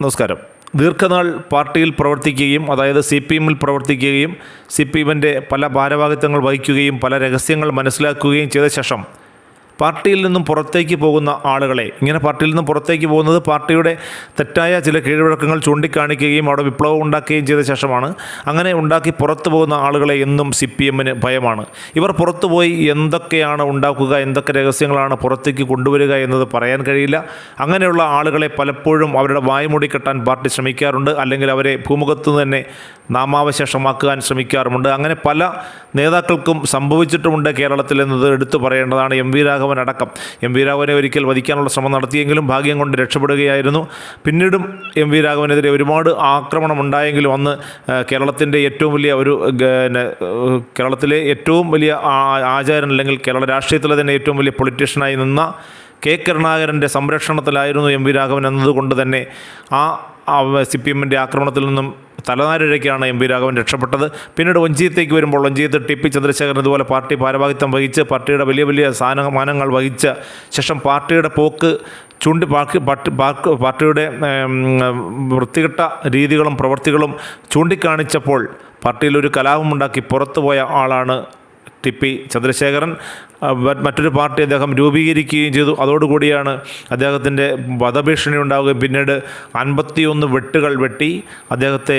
നമസ്കാരം. ദീർഘനാൾ പാർട്ടിയിൽ പ്രവർത്തിക്കുകയും അതായത് സി പി എമ്മിൽ പ്രവർത്തിക്കുകയും സി പി എമ്മിന്റെ പല ഭാരവാഹിത്വങ്ങൾ വഹിക്കുകയും പല രഹസ്യങ്ങൾ മനസ്സിലാക്കുകയും ചെയ്ത ശേഷം പാർട്ടിയിൽ നിന്നും പുറത്തേക്ക് പോകുന്ന ആളുകളെ ഇങ്ങനെ പാർട്ടിയിൽ നിന്നും പുറത്തേക്ക് പോകുന്നത് പാർട്ടിയുടെ തെറ്റായ ചില കീഴ്വഴക്കങ്ങൾ ചൂണ്ടിക്കാണിക്കുകയും അവിടെ വിപ്ലവം ഉണ്ടാക്കുകയും ചെയ്ത ശേഷമാണ്. അങ്ങനെ ഉണ്ടാക്കി പുറത്തു പോകുന്ന ആളുകളെ എന്നും സി പി എമ്മിന് ഭയമാണ്. ഇവർ പുറത്തുപോയി എന്തൊക്കെയാണ് ഉണ്ടാക്കുക എന്തൊക്കെ രഹസ്യങ്ങളാണ് പുറത്തേക്ക് കൊണ്ടുവരിക എന്നത് പറയാൻ കഴിയില്ല. അങ്ങനെയുള്ള ആളുകളെ പലപ്പോഴും അവരുടെ വായ്മൂടി കെട്ടാൻ പാർട്ടി ശ്രമിക്കാറുണ്ട്. അല്ലെങ്കിൽ അവരെ ഭൂമുഖത്ത് തന്നെ നാമാവശേഷമാക്കുവാൻ ശ്രമിക്കാറുമുണ്ട്. അങ്ങനെ പല നേതാക്കൾക്കും സംഭവിച്ചിട്ടുമുണ്ട് കേരളത്തിൽ എന്നത് എടുത്തു പറയേണ്ടതാണ്. എം വി രാഘവൻ അടക്കം എം വി രാഘവനെ ഒരിക്കൽ വധിക്കാനുള്ള ശ്രമം നടത്തിയെങ്കിലും ഭാഗ്യം കൊണ്ട് രക്ഷപ്പെടുകയായിരുന്നു. പിന്നീടും എം വി രാഘവനെതിരെ ഒരുപാട് ആക്രമണം ഉണ്ടായെങ്കിലും അന്ന് കേരളത്തിന്റെ ഏറ്റവും വലിയ ഒരു കേരളത്തിലെ ഏറ്റവും വലിയ ആചാരൻ അല്ലെങ്കിൽ കേരള രാഷ്ട്രീയത്തിലെ തന്നെ ഏറ്റവും വലിയ പൊളിറ്റീഷ്യനായി നിന്ന കെ കരുണാകരന്റെ സംരക്ഷണത്തിലായിരുന്നു എം വി രാഘവൻ എന്നതുകൊണ്ട് തന്നെ ആ സി പി എമ്മിന്റെ ആക്രമണത്തിൽ നിന്നും തലനാരിഴയ്ക്കാണ് എം വി രാഘവൻ രക്ഷപ്പെട്ടത്. പിന്നീട് വഞ്ചിയത്തേക്ക് വരുമ്പോൾ വഞ്ചിയത്ത് ടി പി ചന്ദ്രശേഖരൻ ഇതുപോലെ പാർട്ടി ഭാരവാഹിത്വം വഹിച്ച് പാർട്ടിയുടെ വലിയ വലിയ സ്ഥാനമാനങ്ങൾ വഹിച്ച ശേഷം പാർട്ടിയുടെ പോക്ക് ചൂണ്ടി പാർട്ടി പാർട്ടി പാർട്ടിയുടെ വൃത്തികെട്ട രീതികളും പ്രവൃത്തികളും ചൂണ്ടിക്കാണിച്ചപ്പോൾ പാർട്ടിയിൽ ഒരു കലാപമുണ്ടാക്കി പുറത്തുപോയ ആളാണ് ടി പി ചന്ദ്രശേഖരൻ മറ്റൊരു പാർട്ടി അദ്ദേഹം രൂപീകരിക്കുകയും ചെയ്തു. അതോടുകൂടിയാണ് അദ്ദേഹത്തിന്റെ വധഭീഷണി ഉണ്ടാവുകയും പിന്നീട് അൻപത്തിയൊന്ന് വെട്ടുകൾ വെട്ടി അദ്ദേഹത്തെ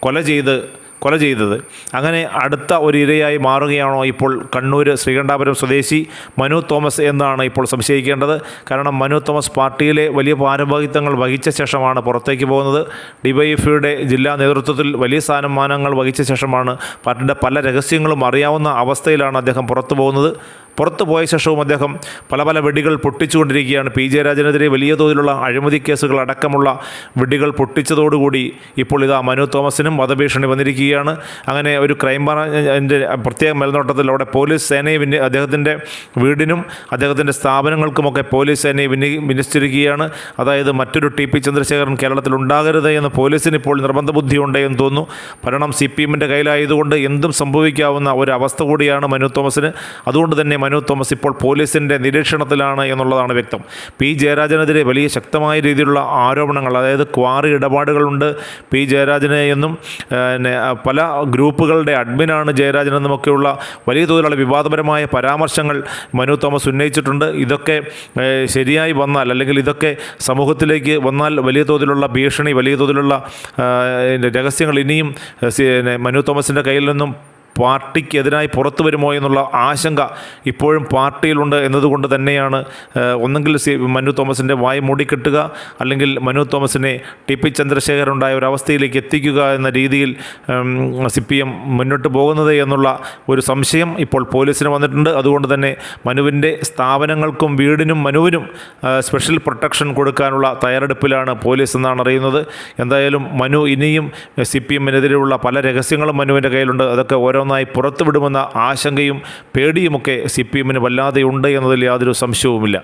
കൊല ചെയ്ത് കൊല ചെയ്തത്. അങ്ങനെ അടുത്ത ഒരു ഇരയായി മാറുകയാണോ ഇപ്പോൾ കണ്ണൂർ ശ്രീകണ്ഠാപുരം സ്വദേശി മനു തോമസ് എന്നാണ് ഇപ്പോൾ സംശയിക്കേണ്ടത്. കാരണം മനു തോമസ് പാർട്ടിയിലെ വലിയ ഭാരവാഹിത്വങ്ങൾ വഹിച്ച ശേഷമാണ് പുറത്തേക്ക് പോകുന്നത്. ഡിവൈഎഫ്ഐയുടെ ജില്ലാ നേതൃത്വത്തിൽ വലിയ സ്ഥാനമാനങ്ങൾ വഹിച്ച ശേഷമാണ് പാർട്ടിയുടെ പല രഹസ്യങ്ങളും അറിയാവുന്ന അവസ്ഥയിലാണ് അദ്ദേഹം പുറത്തു പോകുന്നത്. പുറത്തു പോയ ശേഷവും അദ്ദേഹം പല പല വെടികൾ പൊട്ടിച്ചുകൊണ്ടിരിക്കുകയാണ്. പി ജയരാജനെതിരെ വലിയ തോതിലുള്ള അഴിമതി കേസുകൾ അടക്കമുള്ള വെടികൾ പൊട്ടിച്ചതോടുകൂടി ഇപ്പോൾ ഇതാ മനു തോമസിനും വധഭീഷണി വന്നിരിക്കുകയാണ്. അങ്ങനെ ഒരു ക്രൈം ബ്രാഞ്ചിന്റെ പ്രത്യേക മേൽനോട്ടത്തിൽ അവിടെ പോലീസ് സേനയെ വിന്യ അദ്ദേഹത്തിന്റെ വീടിനും അദ്ദേഹത്തിന്റെ സ്ഥാപനങ്ങൾക്കുമൊക്കെ പോലീസ് സേനയെ വിന്യ വിന്യസിച്ചിരിക്കുകയാണ്. അതായത് മറ്റൊരു ടി പി ചന്ദ്രശേഖരൻ കേരളത്തിൽ ഉണ്ടാകരുത് എന്ന് പോലീസിന് ഇപ്പോൾ നിർബന്ധ ബുദ്ധിയുണ്ട് എന്ന് തോന്നുന്നു. ഭരണം സി പി എമ്മിന്റെ കയ്യിലായതുകൊണ്ട് എന്തും സംഭവിക്കാവുന്ന ഒരു അവസ്ഥ കൂടിയാണ് മനു തോമസിന്. അതുകൊണ്ട് തന്നെ മനു തോമസ് ഇപ്പോൾ പോലീസിന്റെ നിരീക്ഷണത്തിലാണ് എന്നുള്ളതാണ് വ്യക്തം. പി ജയരാജനെതിരെ വലിയ ശക്തമായ രീതിയിലുള്ള ആരോപണങ്ങൾ അതായത് ക്വാറി ഇടപാടുകളുണ്ട്. പി ജയരാജനെ എന്നും പല ഗ്രൂപ്പുകളുടെ അഡ്മിനാണ് ജയരാജൻ എന്നുമൊക്കെയുള്ള വലിയ തോതിലുള്ള വിവാദപരമായ പരാമർശങ്ങൾ മനു തോമസ് ഉന്നയിച്ചിട്ടുണ്ട്. ഇതൊക്കെ ശരിയായി വന്നാൽ അല്ലെങ്കിൽ ഇതൊക്കെ സമൂഹത്തിലേക്ക് വന്നാൽ വലിയ തോതിലുള്ള ഭീഷണി വലിയ തോതിലുള്ള രഹസ്യങ്ങൾ ഇനിയും മനു തോമസിന്റെ കയ്യിൽ നിന്നും പാർട്ടിക്കെതിരായി പുറത്തു വരുമോ എന്നുള്ള ആശങ്ക ഇപ്പോഴും പാർട്ടിയിലുണ്ട് എന്നതുകൊണ്ട് തന്നെയാണ് ഒന്നെങ്കിൽ സി മനു തോമസിന്റെ വായ മൂടിക്കെട്ടുക അല്ലെങ്കിൽ മനു തോമസിനെ ടി പി ചന്ദ്രശേഖരൻ ഉണ്ടായ ഒരു അവസ്ഥയിലേക്ക് എത്തിക്കുക എന്ന രീതിയിൽ സി പി എം മുന്നോട്ട് പോകുന്നത് എന്നുള്ള ഒരു സംശയം ഇപ്പോൾ പോലീസിന് വന്നിട്ടുണ്ട്. അതുകൊണ്ട് തന്നെ മനുവിന്റെ സ്ഥാപനങ്ങൾക്കും വീടിനും മനുവിനും സ്പെഷ്യൽ പ്രൊട്ടക്ഷൻ കൊടുക്കാനുള്ള തയ്യാറെടുപ്പിലാണ് പോലീസ് എന്നാണ് അറിയുന്നത്. എന്തായാലും മനു ഇനിയും സി പി എമ്മിനെതിരെയുള്ള പല രഹസ്യങ്ങളും മനുവിന്റെ കയ്യിലുണ്ട്. അതൊക്കെ ഓരോന്നായി പുറത്തുവിടുമെന്ന ആശങ്കയും പേടിയുമൊക്കെ സി പി എമ്മിന് വല്ലാതെ ഉണ്ട് എന്നതിൽ യാതൊരു സംശയവുമില്ല.